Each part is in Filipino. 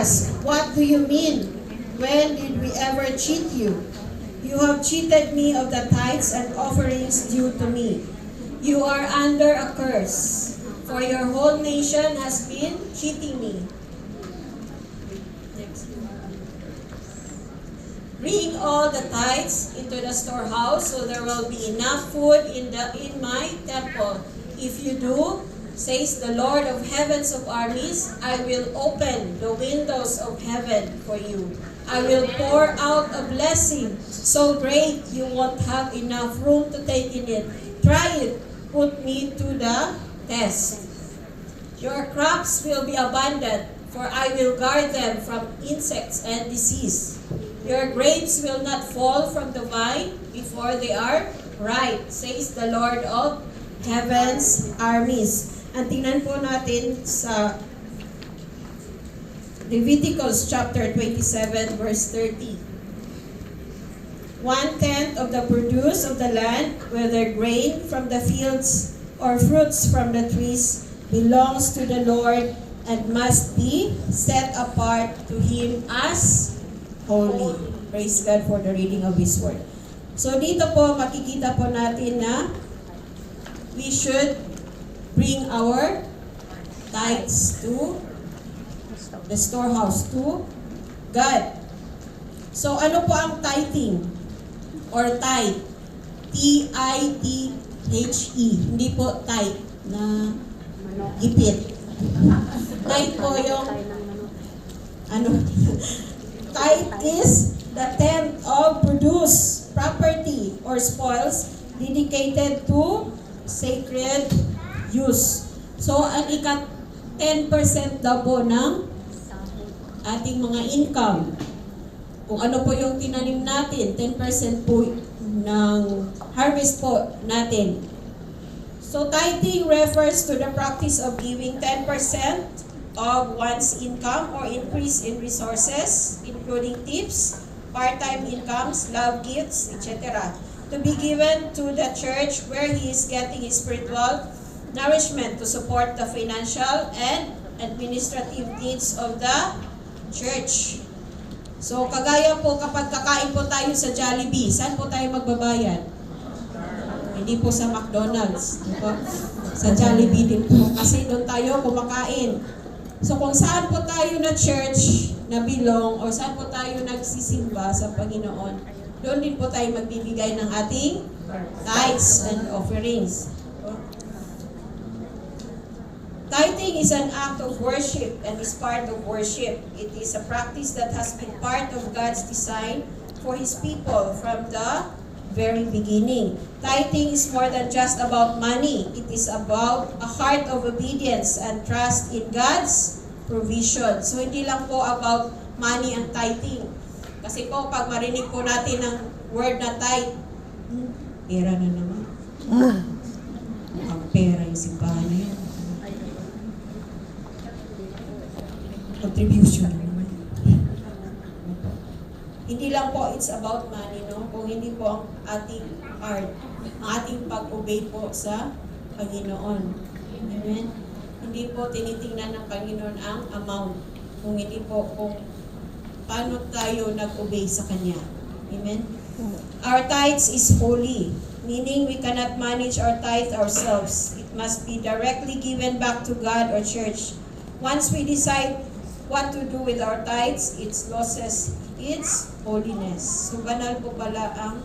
what do you mean? When did we ever cheat you? You have cheated me of the tithes and offerings due to me. You are under a curse, for your whole nation has been cheating me. Bring all the tithes into the storehouse, so there will be enough food in the in my temple. If you do, says the Lord of heavens of armies, I will open the windows of heaven for you. I will pour out a blessing so great you won't have enough room to take in it. Try it. Put me to the test. Your crops will be abundant, for I will guard them from insects and disease. Your grapes will not fall from the vine before they are ripe, says the Lord of heaven's armies. Ang tingnan po natin sa Leviticus chapter 27 verse 30. One-tenth of the produce of the land, whether grain from the fields or fruits from the trees, belongs to the Lord and must be set apart to Him as holy. Praise God for the reading of His Word. So dito po makikita po natin na we should bring our tithes to the storehouse to God. So ano po ang tithing or tithe? T-I-T-H-E. Hindi po tithe na gipit. Tithe po yung ano tithe is the tenth of produce property or spoils dedicated to sacred use. So, ang ika 10% daw po ng ating mga income. Kung ano po yung tinanim natin, 10% po ng harvest po natin. So tithing refers to the practice of giving 10% of one's income or increase in resources, including tips, part-time incomes, love gifts, etc. To be given to the church where he is getting his spiritual nourishment to support the financial and administrative needs of the church. So, kagaya po kapag kakain po tayo sa Jollibee, saan po tayo magbabayad? Hindi po sa McDonald's. po? Sa Jollibee din po. Kasi doon tayo kumakain. So, kung saan po tayo na church na bilong o saan po tayo nagsisimba sa Panginoon, doon din po tayo magbibigay ng ating tithes and offerings. Tithing is an act of worship and is part of worship. It is a practice that has been part of God's design for His people from the very beginning. Tithing is more than just about money. It is about a heart of obedience and trust in God's provision. So hindi lang po about money ang tithing. Kasi po pag marinig po natin ang word na tithe, hmm, pera na naman. Ang pera yung simbahan na yun. Contribution. Hindi lang po it's about money, no? Kung hindi po ang ating heart, ang ating pag-obey po sa Panginoon. Amen? Hindi po tinitingnan ng Panginoon ang amount. Kung hindi po kung paano tayo nag-obey sa Kanya. Amen? Our tithes is holy, meaning we cannot manage our tithe ourselves. It must be directly given back to God or church. Once we decide what to do with our tithes, it loses its holiness. So, banal po pala ang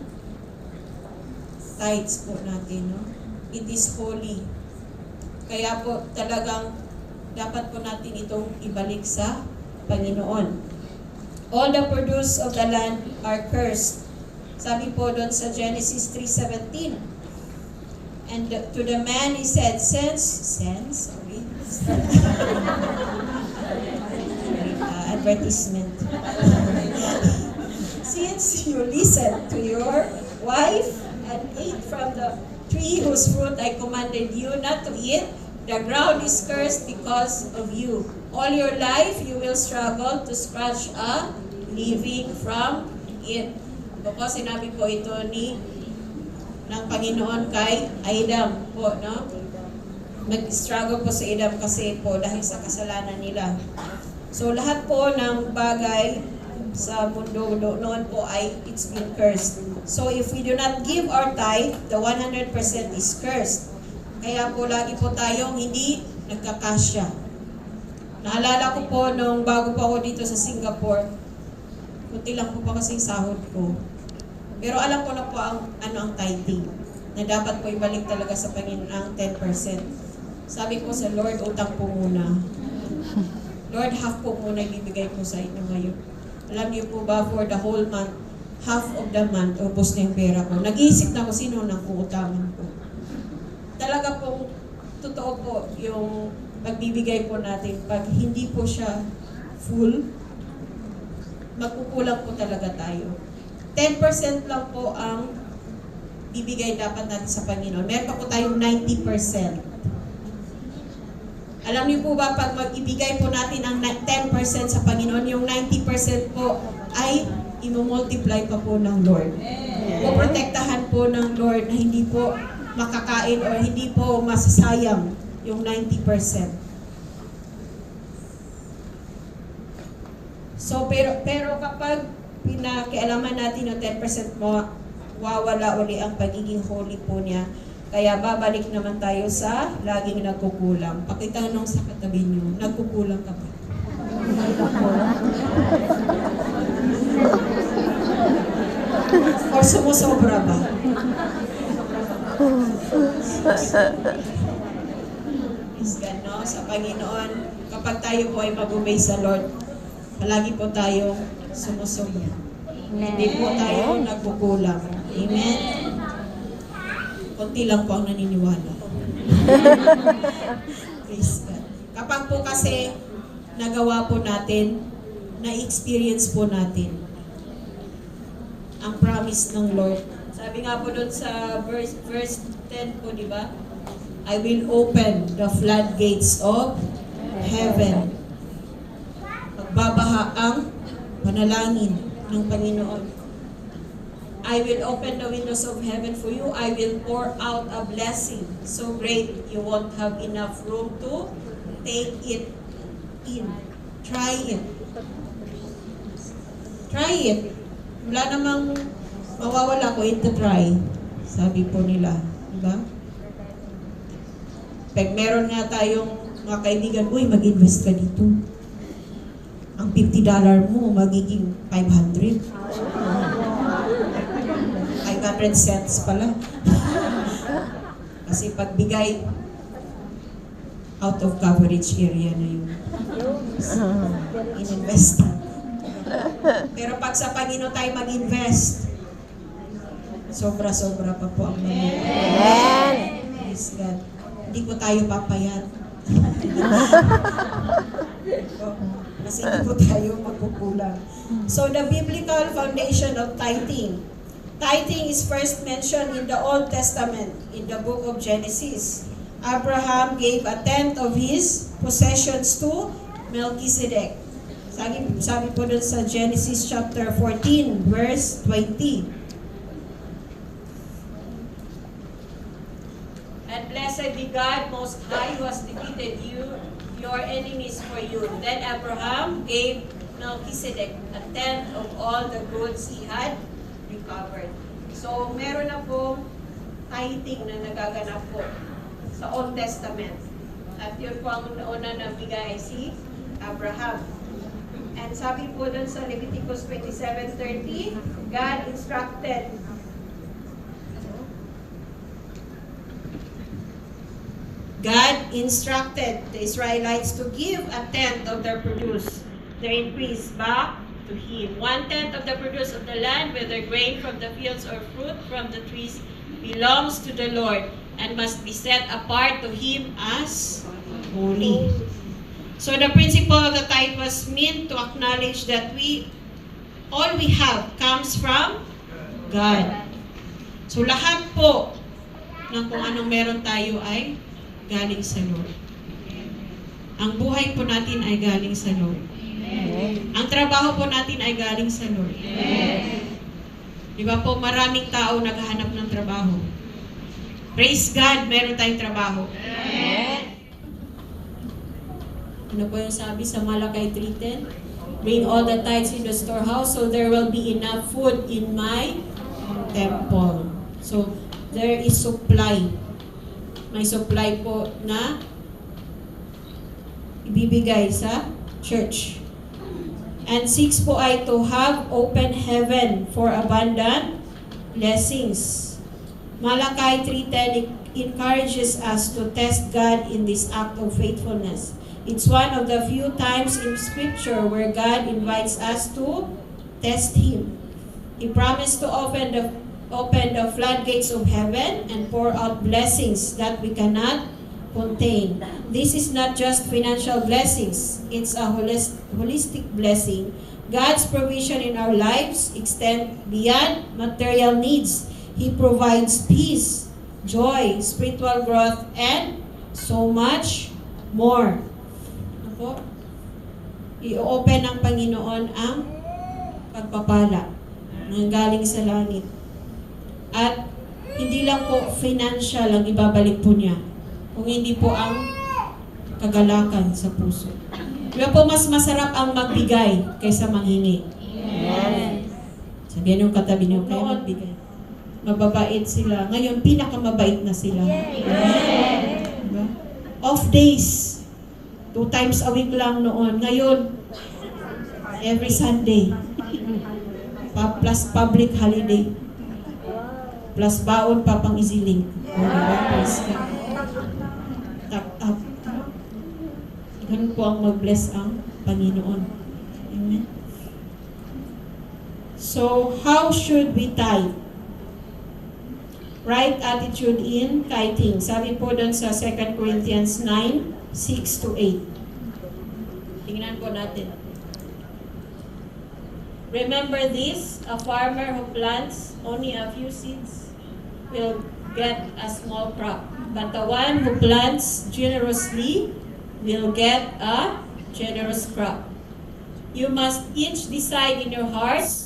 tithes po natin, no? It is holy. Kaya po talagang dapat po natin itong ibalik sa Panginoon. All the produce of the land are cursed. Sabi po doon sa Genesis 3.17. And to the man he said, Sense, sense, sorry. advertisement. Since you listened to your wife and ate from the tree whose fruit I commanded you not to eat, the ground is cursed because of you. All your life you will struggle to scratch a living from it. Po, sinabi po ito ni ng Panginoon kay Adam po, no? mag-struggle po sa Edom kasi po dahil sa kasalanan nila. So lahat po ng bagay sa mundo do- noon po ay it's been cursed. So if we do not give our tithe, the 100% is cursed. Kaya po lagi po tayong hindi nagkakasya. Naalala ko po nung bago po ako dito sa Singapore, kunti lang po pa kasing sahod ko. Pero alam ko na po ang, ano ang tithing, na dapat po ibalik talaga sa Panginoon ang 10%. Sabi ko sa Lord, utang po muna. Lord, half po muna ibibigay ko sa inyo ngayon. Alam niyo po ba, for the whole month, half of the month, ubos na yung pera ko. Nag-iisip na ko sino nang uutangan ko. Talaga po, totoo po yung pagbibigay po natin. Pag hindi po siya full, magkukulang po talaga tayo. 10% lang po ang bibigay dapat natin sa Panginoon. Meron pa po tayong 90%. Alam niyo po ba, pag mag-ibigay po natin ang na- 10% sa Panginoon, yung 90% po ay imumultiply pa po ng Lord. Poprotektahan po ng Lord na hindi po makakain or hindi po masasayang yung 90%. So, pero, pero kapag pinakialaman natin yung 10% mo, wawala uli ang pagiging holy po niya. Kaya babalik naman tayo sa laging nagkukulang. Pakita nung sa katabi niyo, nagkukulang ka ba? Or sumusobra ba? God, no? Sa Panginoon, kapag tayo po ay mag-obey sa Lord, palagi po tayo sumusobra. Hindi po tayo nagkukulang. Amen? Kunti lang po ang naniniwala. Praise God. Kapag po kasi nagawa po natin, na-experience po natin ang promise ng Lord. Sabi nga po doon sa verse, verse 10 po, di ba? I will open the floodgates of heaven. Magbabaha ang panalangin ng Panginoon. I will open the windows of heaven for you. I will pour out a blessing so great you won't have enough room to take it in. Try it. Try it. Wala namang mawawala ko ito try. Sabi po nila. Diba? Pag meron nga tayong mga kaibigan, uy, mag-invest ka dito. Ang $50 mo, magiging 500. 500 cents pala. Kasi pagbigay, out of coverage area na yun. In-invest. Pero pag sa Panginoon tayo mag-invest, sobra-sobra pa po ang mangyayari. Amen. Praise God. Hindi po tayo papayat. Kasi hindi po tayo magkukulang. So the biblical foundation of tithing. Tithing is first mentioned in the Old Testament, in the book of Genesis. Abraham gave a tenth of his possessions to Melchizedek. Sabi, sabi po dun sa Genesis chapter 14, verse 20. And blessed be God Most High who has defeated you, your enemies for you. Then Abraham gave Melchizedek a tenth of all the goods he had recovered. So meron na po tithing na nagaganap po sa Old Testament. At yun po ang nauna na bigay si Abraham. And sabi po dun sa Leviticus 27.30, God instructed God instructed the Israelites to give a tenth of their produce, their increase back to Him. One tenth of the produce of the land, whether grain from the fields or fruit from the trees, belongs to the Lord and must be set apart to Him as holy. So the principle of the tithe was meant to acknowledge that we, all we have comes from God. So lahat po ng kung anong meron tayo ay galing sa Lord. Ang buhay po natin ay galing sa Lord. Ang trabaho po natin ay galing sa Lord. Di ba po, maraming tao naghahanap ng trabaho. Praise God, meron tayong trabaho. Ano po yung sabi sa Malakay 3.10? Bring all the tithes in the storehouse so there will be enough food in my temple. So, there is supply. May supply po na ibibigay sa church. And six po ay to have open heaven for abundant blessings. Malakay 3.10 encourages us to test God in this act of faithfulness. It's one of the few times in Scripture where God invites us to test Him. He promised to open the open the floodgates of heaven and pour out blessings that we cannot contain. This is not just financial blessings, it's a holis- holistic blessing. God's provision in our lives extend beyond material needs. He provides peace, joy, spiritual growth, and so much more. Ako, i-open ng Panginoon ang pagpapala ng galing sa langit. At hindi lang po financial ang ibabalik po niya, kung hindi po ang kagalakan sa puso. Kaya po mas masarap ang magbigay kaysa manghingi. Sabihan yung katabi niyo, kaya magbigay. Mababait sila. Ngayon, pinakamabait na sila. Diba? Off days. Two times a week lang noon. Ngayon, every Sunday. Pa- plus public holiday. Plus baon pa pang isiling. O, diba? Po ang mag-bless ang Panginoon. Amen. So, how should we tithe? Right attitude in tithing. Sabi po doon sa 2 Corinthians 9, 6 to 8. Tingnan po natin. Remember this, a farmer who plants only a few seeds will get a small crop. But the one who plants generously will get a generous crop. You must each decide in your hearts